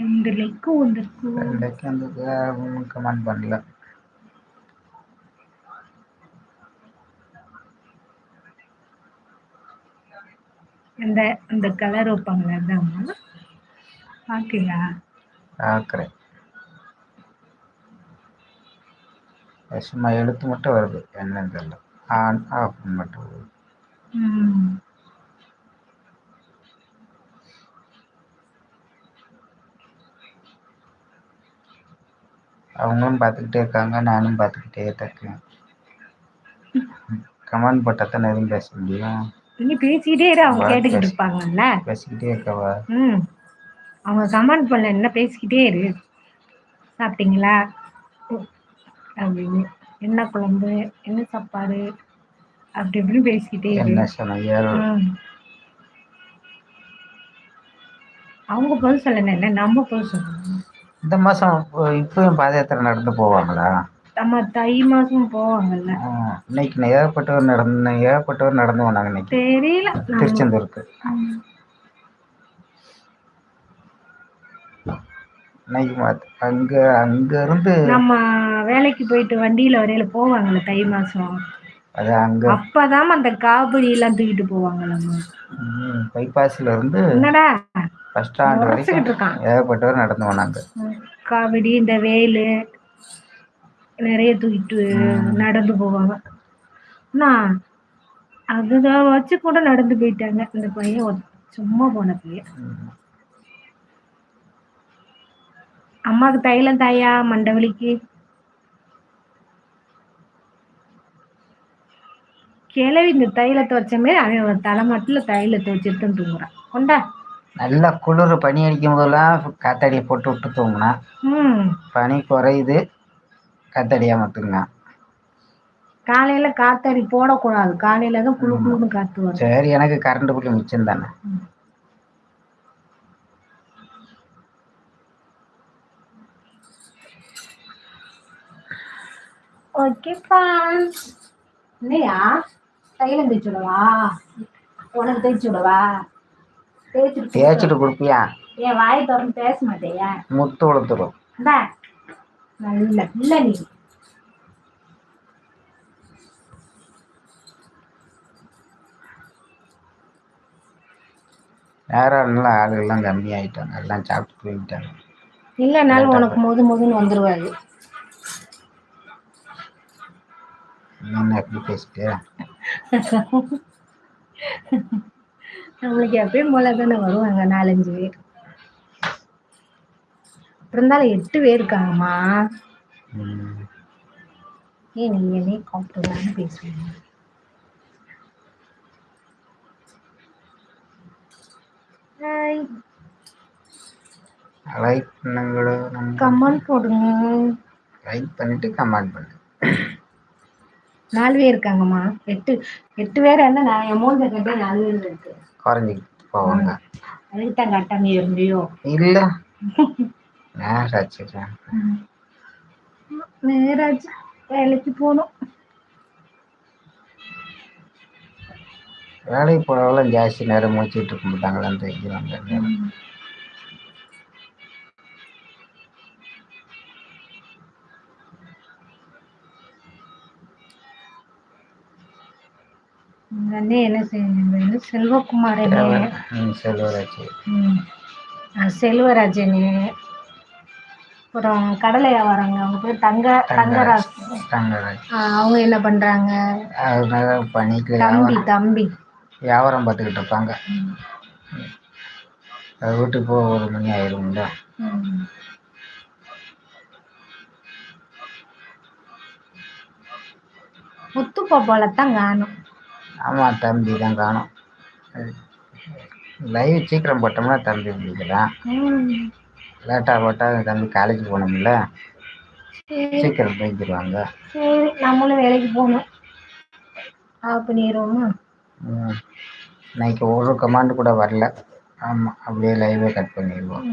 ரெண்டு லைக்கு வந்திருக்கு. ரெண்டுக்கு வந்தது அவங்க கமெண்ட் பண்ணல. அந்த அந்த கலர் வைப்பாங்களே அதாம்மா பாக்கலையா பார்க்குறேன் சும்மா எழுத்து மட்டும் வருது. என்னன்னு தெரியல. ஆன் ஆஃப் மட்டும் வருது. ம் அவங்களும் பார்த்துக்கிட்டே இருக்காங்க நானும் பார்த்துக்கிட்டே தான் இருக்கேன். கமெண்ட் போட்டால் தானே எதுவும் பேச முடியும்? நீ பேசிக்கிட்டே இரு அவங்க கேட்டுக்கிட்டு. இருப்பாங்கல்ல? பேசிக்கிட்டே இருக்கவா? ம். அவங்க கமெண்ட் பண்ண என்ன பேசிக்கிட்டே இரு. சாப்பிட்டீங்களா? அப்படின்னு. என்ன குழம்பு? என்ன சாப்பாடு? அப்படி இப்படின்னு பேசிக்கிட்டே என்ன. அவங்க பதில் சொல்லணும் இல்லை? நம்ம பதில் சொல்லணும். இந்த மாதம் இப்பயும் பாத யாத்திரை நடந்து போவாங்களா? நம்ம தை மாசம் போவாங்கல்ல. இன்னைக்கு ஏகப்பட்டவர் நடந்து ஏகப்பட்டவர் நடந்து வந்தாங்க இன்னைக்கு. தெரியல. திருச்செந்தூருக்கு. இன்னைக்கு அங்க அங்க இருந்து நம்ம வேலைக்கு போயிட்டு வண்டியில வரையில போவாங்கல்ல தை மாசம். அது அங்க. அப்பதான் அந்த காபடி எல்லாம் தூக்கிட்டு போவாங்கல்ல பைபாஸ்ல இருந்து என்னடா? பஸ் ஸ்டாண்ட் வரைக்கும் ஏகப்பட்டவர் நடந்து போனாங்க காவடி இந்த வேலு நிறைய தூக்கிட்டு நடந்து போவாங்க. அண்ணா அதுதான் வச்சு கூட நடந்து போயிட்டாங்க. இந்த பையன் சும்மா போன பையன். அம்மாவுக்கு தைலம் தாயா மண்டவலிக்கு? கிளவி இந்த தைலத்தை வச்சமே அவன் ஒரு தலைமாட்டில் தைலத்தை வச்சுட்டு தூங்குறான். கொண்டா? நல்லா குளிர் பனி அடிக்கும் போதெல்லாம் காத்தாடியை போட்டு விட்டு தூங்கினா பனி குறையுது. காத்தாடியா மட்டுங்க காலையில காத்தாடி போடக்கூடாது. காலையில தான் குளு குளுன்னு காத்து வரும் சரி எனக்கு கரண்ட் பில் மிச்சம் தானே. ஓகே ஃப்ரெண்ட்ஸ் இல்லையா தைலம் தேய்ச்சி விடவா? உனக்கு தேய்ச்சி விடவா? தேய்ச்சிட்டு கொடுப்பியா? ஏன் வாய் திறந்து பேச மாட்டேயா முத்து உளுத்துரும் நல்ல இல்ல நீ. நேரம் ஆளுகள்லாம் கம்மியாயிட்டாங்க. எல்லாம் சாப்பிட்டு போயிட்டாங்க இல்லைனாலும் உனக்கு முது முதுன்னு வந்துருவாரு. என்ன எப்படி பேசிட்டு நம்மளுக்கு எப்பயும் போல தானே வருவாங்க நாலஞ்சு பேர். இருந்தாலும் எட்டு பேர் இருக்காங்கம்மா. ஏன் நீ என்னையே காப்பிட்டு பேசுவீங்க ஹாய் லைக் பண்ணுங்களோ கமெண்ட் போடுங்க. லைக் பண்ணிட்டு கமெண்ட் பண்ணு. நாலு பேர் இருக்காங்கம்மா. எட்டு எட்டு பேர் இருந்தால் நான் என் கட்டே நாலு பேர் இருக்கு. குறைஞ்சிக்கிட்டு போவாங்க. அதுக்கு கட்டாம இருந்தியோ இல்லை. நேரம் நேராச்சு வேலைக்கு போகணும். வேலைக்கு போகிறவங்களும் ஜாஸ்தி நேரம் மூச்சிட்டு இருக்க மாட்டாங்களான்னு தெரிஞ்சுவாங்க அண்ணன் என்ன செய்யுங்க செல்வகுமார் ம் செல்வராச்சு ம். அஹ் செல்வராஜனு. அப்புறம் கடலை வியாபாரங்க. அவங்க பேர் தங்க தங்கராஜ். தங்கராஜ் அவங்க என்ன பண்றாங்க? பண்ணிட்டு தம்பி தம்பி. வியாபாரம் பார்த்துக்கிட்டு இருப்பாங்க. அது வீட்டுக்கு போக ஒரு மணி ஆயிரும்ல. ம். முத்து பாப்பாலத்தான் காணும். ஆமாம் தம்பி தான் காணும். லைவ் சீக்கிரம் போட்டோம்னா தம்பி பிடிக்கலாம் லேட்டாக போட்டால் தம்பி காலேஜ் போகணும்ல. சீக்கிரம் போய்க்கிடுவாங்க நம்மளும் வேலைக்கு போகணும். ஆஃப் பண்ணிடுவோமா? ம். இன்னைக்கு ஒரு கமாண்டு கூட வரல. ஆமாம் அப்படியே லைவே கட் பண்ணிடுவோம்.